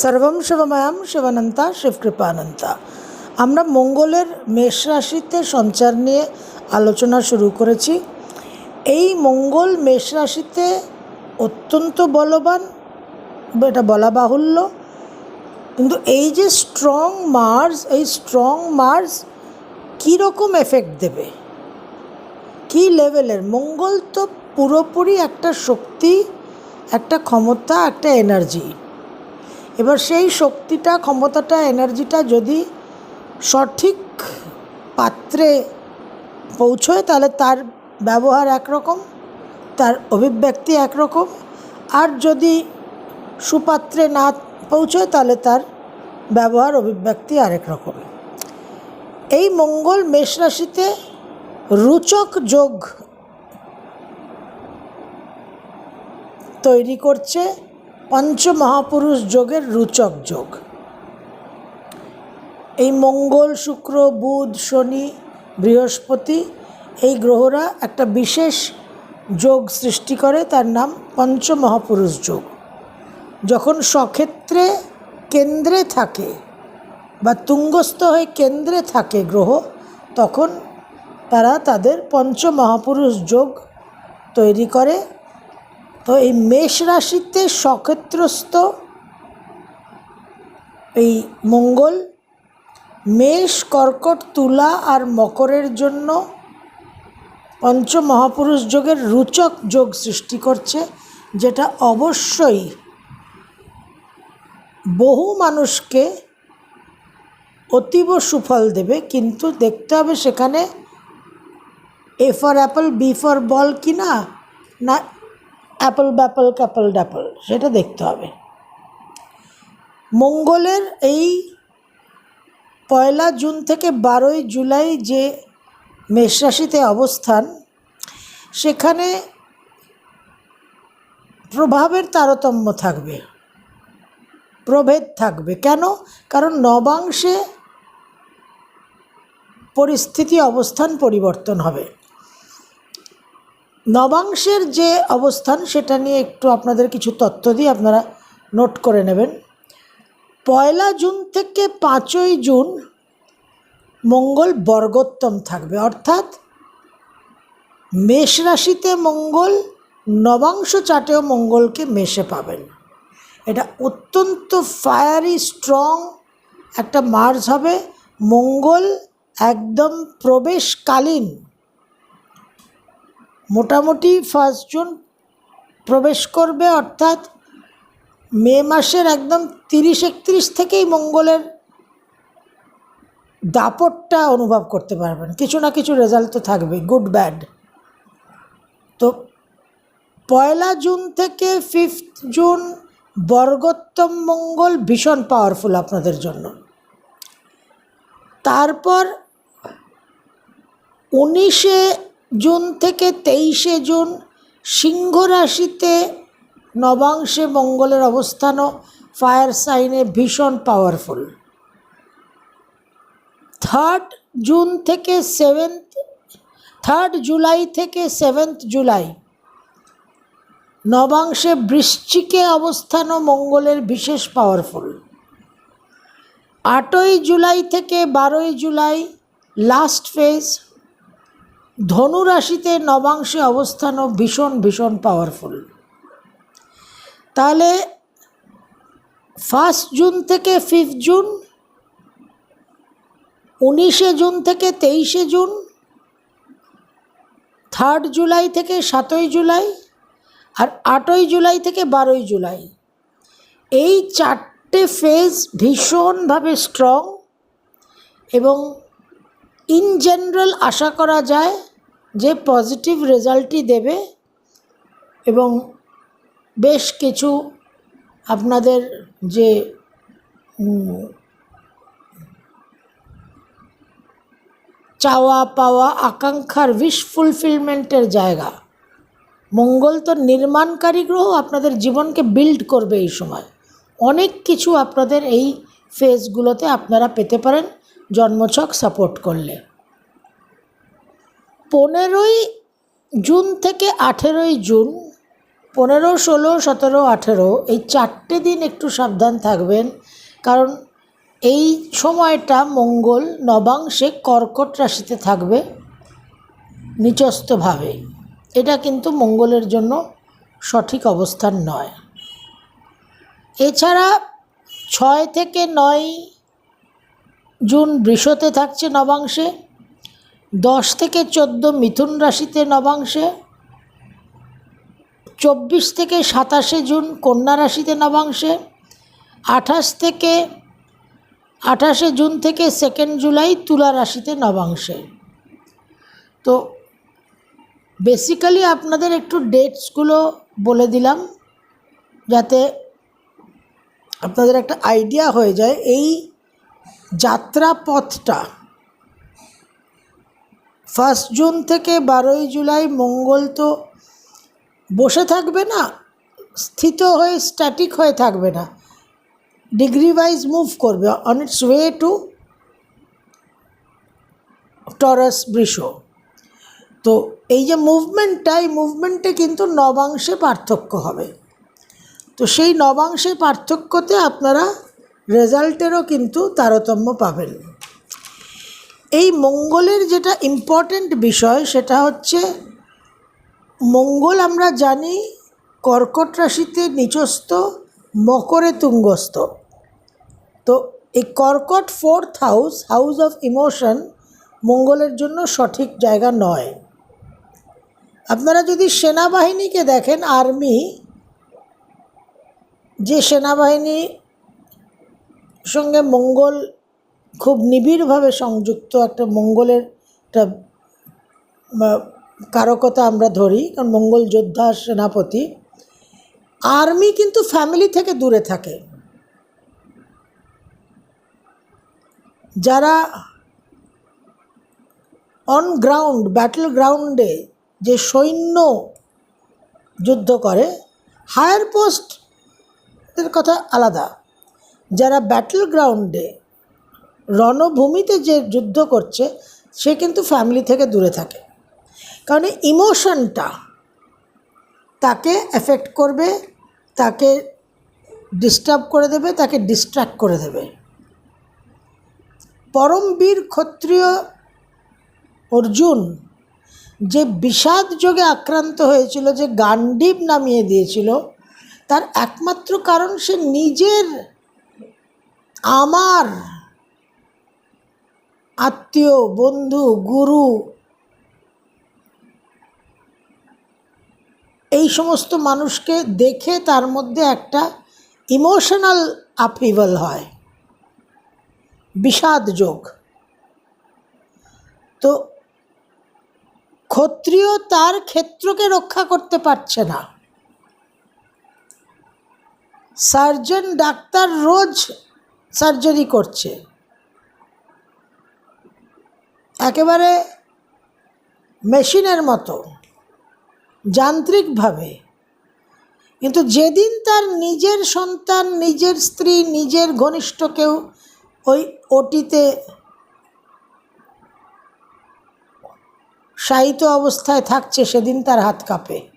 সর্বম শিবময়াম শিবানন্তা শিবকৃপানন্তা। আমরা মঙ্গলের মেষ রাশিতে সঞ্চার নিয়ে আলোচনা শুরু করেছি। এই মঙ্গল মেষ রাশিতে অত্যন্ত বলবান, এটা বলা বাহুল্য। কিন্তু এই যে স্ট্রং মার্স এই স্ট্রং মার্স কীরকম এফেক্ট দেবে? কী লেভেলের মঙ্গল তো পুরোপুরি একটা শক্তি, একটা ক্ষমতা, একটা এনার্জি এবার সেই শক্তিটা, ক্ষমতাটা এনার্জিটা যদি সঠিক পাত্রে পৌঁছয়, তাহলে তার ব্যবহার একরকম, তার অভিব্যক্তি একরকম। আর যদি সুপাত্রে না পৌঁছয়, তাহলে তার ব্যবহার, অভিব্যক্তি আরেক রকম এই মঙ্গল মেষ রাশিতে রুচক যোগ তৈরি করছে। পঞ্চমহাপুরুষ যোগের রুচক যোগ। এই মঙ্গল, শুক্র, বুধ, শনি, বৃহস্পতি এই গ্রহরা একটা বিশেষ যোগ সৃষ্টি করে, তার নাম পঞ্চমহাপুরুষ যোগ। যখন সক্ষেত্রে কেন্দ্রে থাকে বা তুঙ্গস্থ হয়ে কেন্দ্রে থাকে গ্রহ, তখন তারা তাদের পঞ্চমহাপুরুষ যোগ তৈরি করে তো এই মেষ রাশিতে সক্ষেত্রস্থ এই মঙ্গল, মেষ, কর্কট, তুলা আর মকরের জন্য পঞ্চমহাপুরুষ যোগের রুচক যোগ সৃষ্টি করছে, যেটা অবশ্যই বহু মানুষকে অতীব সুফল দেবে। কিন্তু দেখতে হবে সেখানে A for apple B for ball কি না না অ্যাপল ব্যাপল ক্যাপল ড্যাপল, সেটা দেখতে হবে। মঙ্গলের এই পয়লা জুন থেকে বারোই জুলাই যে মেষ রাশিতে অবস্থান, সেখানে প্রভাবের তারতম্য থাকবে, প্রভেদ থাকবে। কেন? কারণ নবাংশে পরিস্থিতি, অবস্থান পরিবর্তন হবে। নবাংশের যে অবস্থান, সেটা নিয়ে একটু আপনাদের কিছু তথ্য দিয়ে আপনারা নোট করে নেবেন। পয়লা জুন থেকে পাঁচই জুন মঙ্গল বর্গোত্তম থাকবে। অর্থাৎ মেষ রাশিতে মঙ্গল, নবাংশ চাটেও মঙ্গলকে মেশে পাবেন। এটা অত্যন্ত ফায়ারি স্ট্রং একটা মার্চ হবে। মঙ্গল একদম প্রবেশকালীন। মোটামুটি ফার্স্ট জুন প্রবেশ করবে, অর্থাৎ মে মাসের একদম তিরিশ একত্রিশ থেকেই মঙ্গলের দাপটটা অনুভব করতে পারবেন। কিছু না কিছু রেজাল্ট তো থাকবে গুড ব্যাড তো পয়লা জুন থেকে ফিফথ জুন বর্গোত্তম মঙ্গল ভীষণ পাওয়ারফুল আপনাদের জন্য। তারপর উনিশে জুন থেকে তেইশে জুন সিংহ রাশিতে নবাংশে মঙ্গলের অবস্থানও ফায়ার সাইনে ভীষণ পাওয়ারফুল থার্ড জুন থেকে সেভেন্থ থার্ড জুলাই থেকে সেভেন্থ জুলাই নবাংশে বৃশ্চিকে অবস্থানও মঙ্গলের বিশেষ পাওয়ারফুল আটই জুলাই থেকে বারোই জুলাই লাস্ট ফেজ ধনু রাশিতে নবাংশে অবস্থানও ভীষণ ভীষণ পাওয়ারফুল তাহলে ফার্স্ট জুন থেকে ফিফথ জুন উনিশে জুন থেকে তেইশে জুন থার্ড জুলাই থেকে সাতই জুলাই, আর আটই জুলাই থেকে বারোই জুলাই। এই চারটে ফেজ ভীষণভাবে স্ট্রং এবং ইন জেনারেল আশা করা যায় যে পজিটিভ রেজাল্টই দেবে এবং বেশ কিছু আপনাদের যে চাওয়া পাওয়া, আকাঙ্ক্ষার উইশ ফুলফিলমেন্টের জায়গা। মঙ্গল তো নির্মাণকারী গ্রহ আপনাদের জীবনকে বিল্ড করবে এই সময়। অনেক কিছু আপনাদের এই ফেজগুলোতে আপনারা পেতে পারেন। জন্মছক সাপোর্ট করলে। পনেরোই জুন থেকে আঠেরোই জুন, পনেরো, ষোলো, সতেরো, আঠেরো, এই চারটে দিন একটু সাবধান থাকবেন। কারণ এই সময়টা মঙ্গল নবাংশে কর্কট রাশিতে থাকবে নিচস্থভাবে এটা কিন্তু মঙ্গলের জন্য সঠিক অবস্থান নয়। এছাড়া ছয় থেকে নয় জুন বৃষতে থাকছে নবাংশে, দশ থেকে চোদ্দ মিথুন রাশিতে নবাংশে, চব্বিশ থেকে সাতাশে জুন কন্যা রাশিতে নবাংশে, আঠাশ থেকে, আঠাশে জুন থেকে সেকেন্ড জুলাই তুলা রাশিতে নবাংশে। তো বেসিক্যালি আপনাদের একটু ডেটসগুলো বলে দিলাম, যাতে আপনাদের একটা আইডিয়া হয়ে যায়। এই যাত্রা পথটা ফার্স্ট জুন থেকে বারোই জুলাই মঙ্গল তো বসে থাকবে না, স্থিত হয়ে স্ট্যাটিক হয়ে থাকবে না। ডিগ্রি ওয়াইজ মুভ করবে on its way to Taurus বৃষ তো এই যে মুভমেন্টটা এই মুভমেন্টে কিন্তু নবাংশে পার্থক্য হবে। তো সেই নবাংশে পার্থক্যতে আপনারা রেজাল্টেরও কিন্তু তারতম্য পাবেন। এই মঙ্গলের যেটা ইম্পর্ট্যান্ট বিষয়, সেটা হচ্ছে মঙ্গল আমরা জানি কর্কট রাশিতে নিচস্থ, মকরে তুঙ্গস্থ। তো এই কর্কট fourth house house of emotion মঙ্গলের জন্য সঠিক জায়গা নয়। আপনারা যদি সেনাবাহিনীকে দেখেন আর্মি যে সেনাবাহিনী সঙ্গে মঙ্গল খুব নিবিড়ভাবে সংযুক্ত একটা মঙ্গলের একটা কারকতা আমরা ধরি, কারণ মঙ্গল যোদ্ধা, সেনাপতি। আর্মি কিন্তু ফ্যামিলি থেকে দূরে থাকে। যারা অন গ্রাউন্ড ব্যাটল গ্রাউন্ডে যে সৈন্য যুদ্ধ করে হায়ার পোস্ট এর কথা আলাদা। যারা ব্যাটল গ্রাউন্ডে রণভূমিতে যে যুদ্ধ করছে, সে কিন্তু ফ্যামিলি থেকে দূরে থাকে। কারণ ইমোশনটা তাকে এফেক্ট করবে, তাকে ডিস্টার্ব করে দেবে, তাকে ডিস্ট্র্যাক্ট করে দেবে। পরমবীর ক্ষত্রিয় অর্জুন যে বিষাদ যোগে আক্রান্ত হয়েছিল, যে গান্ডীব নামিয়ে দিয়েছিল, তার একমাত্র কারণ সে নিজের আমার আত্মীয়, বন্ধু, গুরু, এই সমস্ত মানুষকে দেখে তার মধ্যে একটা ইমোশনাল আপহিভাল হয়, বিষাদ যোগ। তো ক্ষত্রিয় তার ক্ষেত্রকে রক্ষা করতে পারছে না। সার্জন, ডাক্তার রোজ সার্জারি করছে। একেবারে মেশিনের মতো, যান্ত্রিকভাবে। কিন্তু যেদিন তার নিজের সন্তান, নিজের স্ত্রী, নিজের ঘনিষ্ঠ কেউ ওই ওটিতে শায়িত অবস্থায় থাকছে, সেদিন তার হাত কাঁপে।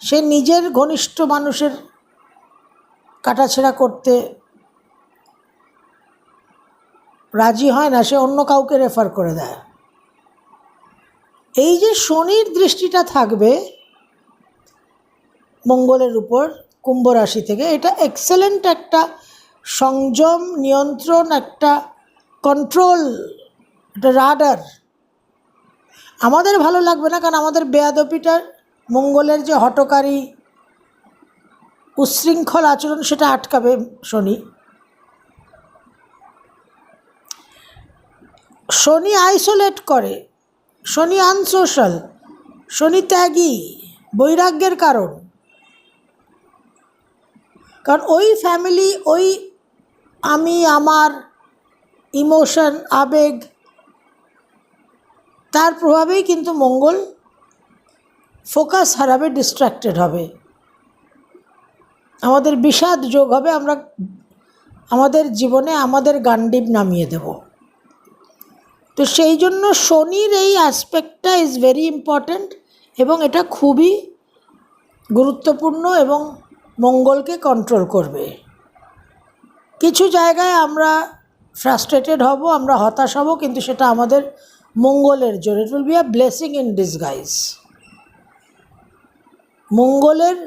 সে নিজের ঘনিষ্ঠ মানুষের কাটাছেড়া করতে রাজি হয় না, সে অন্য কাউকে রেফার করে দেয়। এই যে শনির দৃষ্টিটা থাকবে মঙ্গলের উপর কুম্ভ রাশি থেকে, এটা এক্সেলেন্ট একটা সংযম, নিয়ন্ত্রণ, একটা কন্ট্রোল একটা রাডার আমাদের ভালো লাগবে না, কারণ আমাদের বেয়াদপিটার মঙ্গলের যে হটকারী উচ্ছৃঙ্খল আচরণ সেটা আটকাবে শনি। শনি আইসোলেট করে, শনি আনসোশ্যাল শনি ত্যাগী, বৈরাগ্যের কারণ। কারণ ওই ফ্যামিলি ওই আমি, আমার ইমোশন আবেগ, তার প্রভাবেই কিন্তু মঙ্গল ফোকাস হারাবে ডিস্ট্র্যাক্টেড হবে। আমাদের বিষাদ যোগ হবে, আমরা আমাদের জীবনে আমাদের গান্ডিব নামিয়ে দেব। তো সেই জন্য শনির এই অ্যাসপেক্টটা ইজ ভেরি ইম্পর্ট্যান্ট এবং এটা খুবই গুরুত্বপূর্ণ এবং মঙ্গলকে কন্ট্রোল করবে। কিছু জায়গায় আমরা ফ্রাস্ট্রেটেড হব, আমরা হতাশ হব, কিন্তু সেটা আমাদের মঙ্গলের জন্য it will be a blessing in disguise মঙ্গলের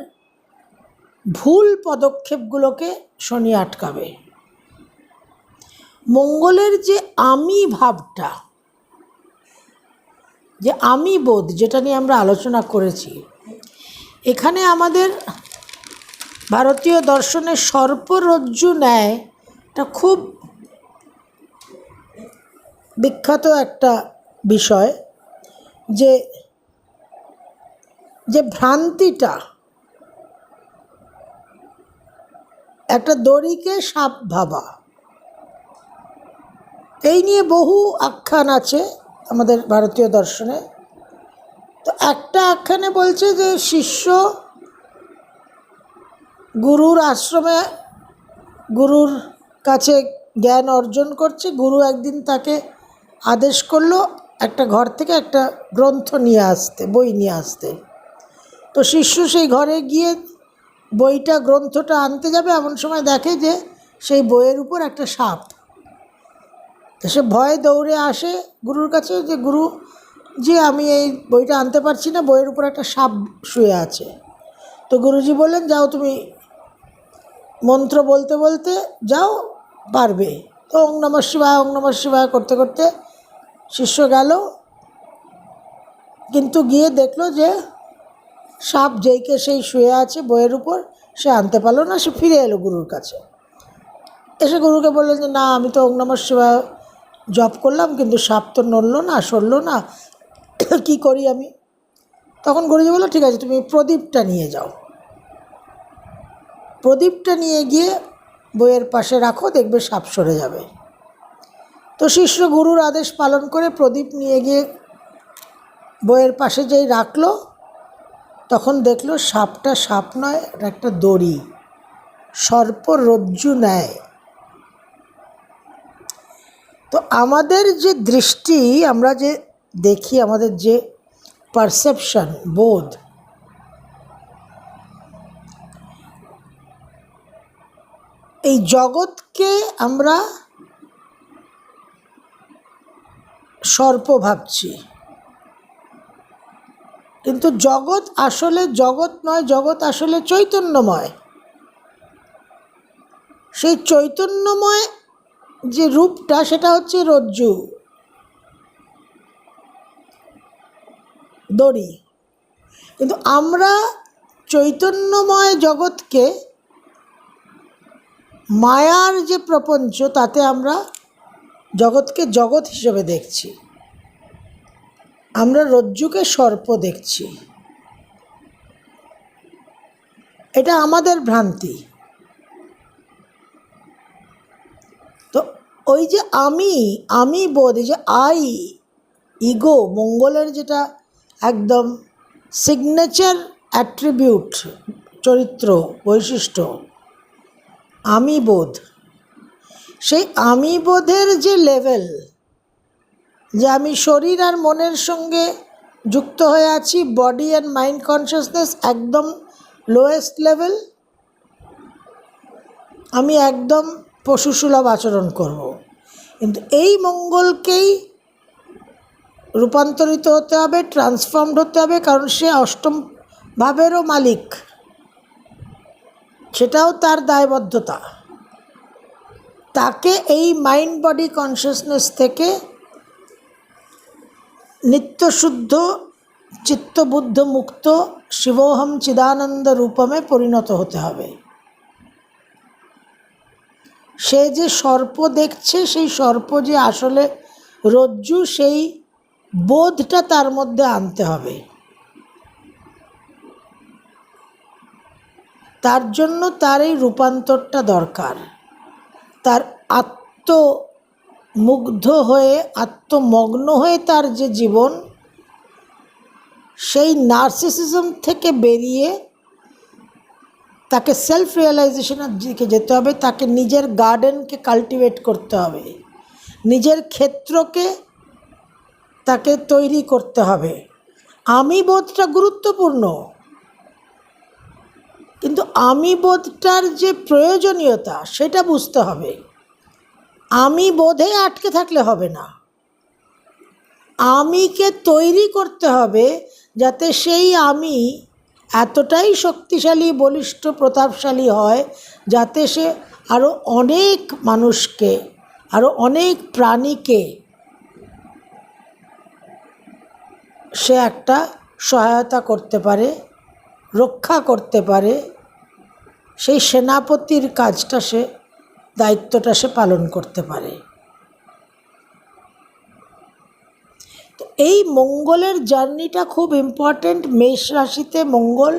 ভুল পদক্ষেপগুলোকে শনি আটকাবে। মঙ্গলের যে আমি ভাবটা, যে আমি বোধ, যেটা নিয়ে আমরা আলোচনা করেছি, এখানে আমাদের ভারতীয় দর্শনের সর্পরজ্জু ন্যায় এটা খুব বিখ্যাত একটা বিষয়, যে যে ভ্রান্তিটা একটা দড়িকে সাপ ভাবা। এই নিয়ে বহু আখ্যান আছে আমাদের ভারতীয় দর্শনে। তো একটা আখ্যানে বলছে যে শিষ্য গুরুর আশ্রমে গুরুর কাছে জ্ঞান অর্জন করছে। গুরু একদিন তাকে আদেশ করল, একটা ঘর থেকে একটা গ্রন্থ নিয়ে আসতে, বই নিয়ে আসতে। তো শিষ্য সেই ঘরে গিয়ে বইটা গ্রন্থটা আনতে যাবে, এমন সময় দেখে যে সেই বইয়ের উপর একটা সাপ। সে ভয়ে দৌড়ে আসে গুরুর কাছে যে, গুরু যে আমি এই বইটা আনতে পারছি না, বইয়ের উপর একটা সাপ শুয়ে আছে। তো গুরুজি বললেন, যাও তুমি মন্ত্র বলতে বলতে যাও, পারবে। তো ওং নমঃ শিবায়, ওং নমঃ শিবায় করতে করতে শিষ্য গেল, কিন্তু গিয়ে দেখল যে সাপ যেইকে সেই শুয়ে আছে বইয়ের উপর, সে আনতে পারল না, সে ফিরে এলো গুরুর কাছে। এসে গুরুকে বললেন যে, না, আমি তো ওং নমঃ শিবায় জপ করলাম, কিন্তু সাপ তো নড়লো না, সরলো না, কি করি আমি? তখন গুরুজি বলল ঠিক আছে, তুমি প্রদীপটা নিয়ে যাও। প্রদীপটা নিয়ে গিয়ে বইয়ের পাশে রাখো, দেখবে সাপ সরে যাবে। তো শিষ্য গুরুর আদেশ পালন করে প্রদীপ নিয়ে গিয়ে বইয়ের পাশে যেই রাখল তখন দেখল সাপটা সাপ নয় একটা দড়ি। সর্পরজ্জু নেয়। তো আমাদের যে দৃষ্টি, আমরা যে দেখি, আমাদের যে পারসেপশন বোধ, এই জগৎকে আমরা সর্প ভাবছি। কিন্তু জগৎ আসলে জগৎ নয়, জগৎ আসলে চৈতন্যময়। সেই চৈতন্যময় যে রূপটা, সেটা হচ্ছে রজ্জু। দড়ি। কিন্তু আমরা চৈতন্যময় জগৎকে মায়ার যে প্রপঞ্চ, তাতে আমরা জগৎকে জগৎ হিসেবে দেখছি। আমরা রজ্জুকে সর্প দেখছি। এটা আমাদের ভ্রান্তি। তো ওই যে আমি আমি বোধ যে আই, ইগো, মঙ্গলের যেটা একদম সিগনেচার অ্যাট্রিবিউট চরিত্র, বৈশিষ্ট্য, আমি বোধ, সেই আমি বোধের যে লেভেল যে আমি শরীর আর মনের সঙ্গে যুক্ত হয়ে আছি বডি অ্যান্ড মাইন্ড কনসিয়াসনেস একদম লোয়েস্ট লেভেল আমি একদম পশুসুলভ আচরণ করব। কিন্তু এই মঙ্গলকেই রূপান্তরিত হতে হবে ট্রান্সফর্মড হতে হবে, কারণ সে অষ্টম ভাবেরও মালিক সেটাও তার দায়বদ্ধতা তাকে এই মাইন্ড বডি কনসিয়াসনেস থেকে নিত্যশুদ্ধ চিত্তবুদ্ধ মুক্ত শিবোহম চিদানন্দ রূপমে পরিণত হতে হবে। সে যে সর্প দেখছে, সেই সর্প যে আসলে রজ্জু, সেই বোধটা তার মধ্যে আনতে হবে। তার জন্য তার এই রূপান্তরটা দরকার। তার আত্মমুগ্ধ হয়ে, আত্মমগ্ন হয়ে তার যে জীবন, সেই নার্সিসিজম থেকে বেরিয়ে তাকে সেলফ রিয়েলাইজেশনের দিকে যেতে হবে, তাকে নিজের গার্ডেনকে কাল্টিভেট করতে হবে, নিজের ক্ষেত্রকে তাকে তৈরি করতে হবে। আমি বোধটা গুরুত্বপূর্ণ, কিন্তু আমি বোধটার যে প্রয়োজনীয়তা, সেটা বুঝতে হবে। আমি বোধে আটকে থাকলে হবে না। আমিকে তৈরি করতে হবে যাতে সেই আমি এতটাই শক্তিশালী, বলিষ্ঠ, প্রতাপশালী হয় যাতে সে আরও অনেক মানুষকে আরও অনেক প্রাণীকে সে একটা সহায়তা করতে পারে, রক্ষা করতে পারে। সেই সেনাপতির কাজটা সে দায়িত্বটা সে পালন করতে পারে। তো এই মঙ্গলের জার্নিটা খুব ইম্পর্ট্যান্ট মেষ রাশিতে মঙ্গল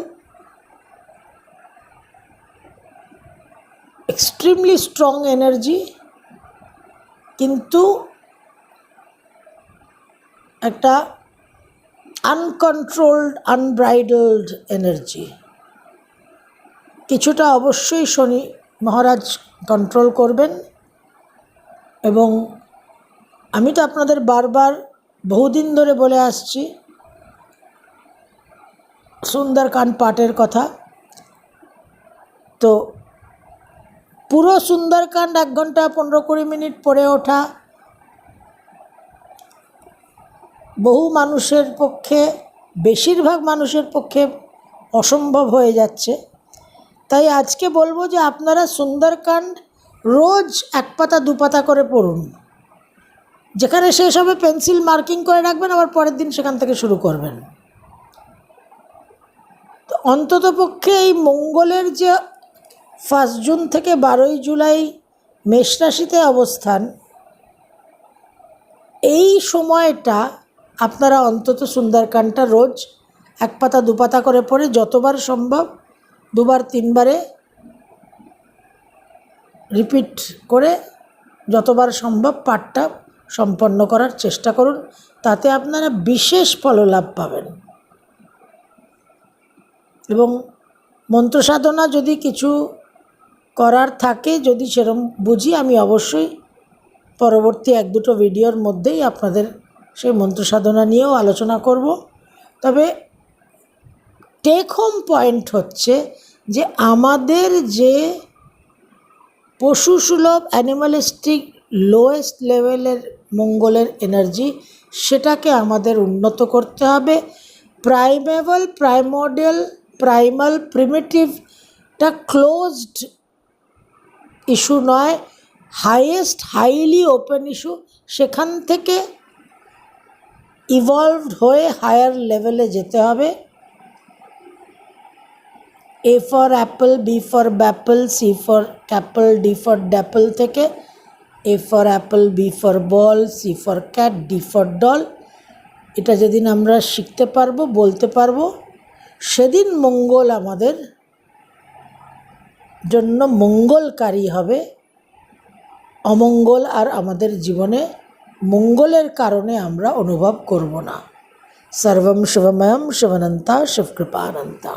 এক্সট্রিমলি স্ট্রং এনার্জি কিন্তু একটা আনকন্ট্রোলড আনব্রাইডলড এনার্জি কিছুটা অবশ্যই শনি মহারাজ কন্ট্রোল করবেন এবং আমি তো আপনাদের বারবার বহুদিন ধরে বলে আসছি সুন্দরকাণ্ড পাঠের কথা। তো পুরো সুন্দরকাণ্ড এক ঘণ্টা পনেরো কুড়ি মিনিট পড়ে ওঠা বহু মানুষের পক্ষে, বেশিরভাগ মানুষের পক্ষে অসম্ভব হয়ে যাচ্ছে। তাই আজকে বলব যে আপনারা সুন্দরকাণ্ড রোজ এক পাতা, দু পাতা করে পড়ুন। যেখানে শেষ হবে পেন্সিল মার্কিং করে রাখবেন, আবার পরের দিন সেখান থেকে শুরু করবেন। তো অন্তত পক্ষে এই মঙ্গলের যে ফার্স্ট জুন থেকে বারোই জুলাই মেষ রাশিতে অবস্থান, এই সময়টা আপনারা অন্তত সুন্দরকাণ্ডটা রোজ এক পাতা, দু পাতা করে পড়ে যতবার সম্ভব দুবার, তিনবারে রিপিট করে যতবার সম্ভব পাঠটা সম্পন্ন করার চেষ্টা করুন। তাতে আপনারা বিশেষ ফললাভ পাবেন। এবং মন্ত্র সাধনা যদি কিছু করার থাকে, যদি সেরম বুঝি, আমি অবশ্যই পরবর্তী এক দুটো ভিডিওর মধ্যেই আপনাদের সেই মন্ত্র সাধনা নিয়েও আলোচনা করব। তবে টেক হোম পয়েন্ট হচ্ছে যে আমাদের যে পশুসুলভ অ্যানিমালিস্টিক লোয়েস্ট লেভেলের মঙ্গলের এনার্জি সেটাকে আমাদের উন্নত করতে হবে। প্রাইমেবল প্রাইমোডিয়াল প্রাইমাল প্রিমেটিভটা ক্লোজড ইস্যু নয় হাইয়েস্ট হাইলি ওপেন ইস্যু সেখান থেকে ইভলভড হয়ে হায়ার লেভেলে যেতে হবে। A for apple B for bapple C for capple D for dapple থেকে A for apple B for ball C for cat D for doll এটা যেদিন আমরা শিখতে পারব, বলতে পারব, সেদিন মঙ্গল আমাদের জন্য মঙ্গলকারী হবে। অমঙ্গল আর আমাদের জীবনে মঙ্গলের কারণে আমরা অনুভব করব না। সর্বম শিবময়ম শিবনন্তা শিবকৃপানন্তা